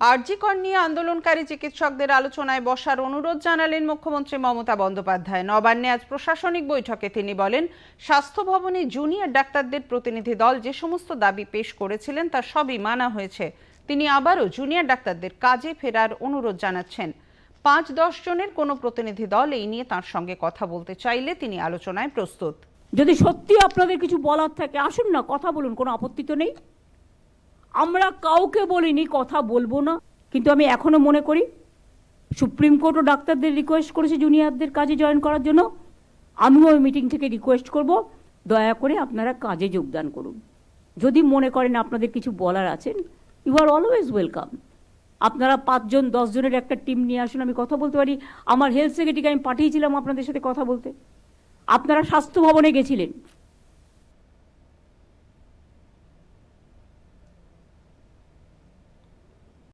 আরজিকর নিয়ে আন্দোলনকারী চিকিৎসকদের আলোচনায় বসার অনুরোধ জানালেন মুখ্যমন্ত্রী মমতা বন্দ্যোপাধ্যায়। নবান্নে আজ প্রশাসনিক বৈঠকে তিনি বলেন, স্বাস্থ্য ভবনে জুনিয়র ডাক্তারদের প্রতিনিধি দল যে সমস্ত দাবি পেশ করেছিলেন তা সবই মানা হয়েছে। তিনি আবারও জুনিয়র ডাক্তারদের কাজে ফেরার অনুরোধ জানাচ্ছেন। পাঁচ দশ জনের কোনো প্রতিনিধি দল এই নিয়ে তার সঙ্গে কথা বলতে চাইলে তিনি আলোচনায় প্রস্তুত। যদি সত্যি আপনাদের কিছু বলার থাকে, আসুন না, কথা বলুন, কোনো আপত্তি তো নেই। আমরা কাউকে বলিনি কথা বলব না, কিন্তু আমি এখনও মনে করি, সুপ্রিম কোর্টও ডাক্তারদের রিকোয়েস্ট করেছে জুনিয়রদের কাজে জয়েন করার জন্য। আমিও ওই মিটিং থেকে রিকোয়েস্ট করব। দয়া করে আপনারা কাজে যোগদান করুন। যদি মনে করেন আপনাদের কিছু বলার আছেন ইউ আর অলওয়েজ ওয়েলকাম আপনারা পাঁচজন, দশজনের একটা টিম নিয়ে আসুন, আমি কথা বলতে পারি। আমার হেলথ সেক্রেটারিকে আমি পাঠিয়েছিলাম আপনাদের সাথে কথা বলতে। আপনারা স্বাস্থ্য ভবনে গেছিলেন।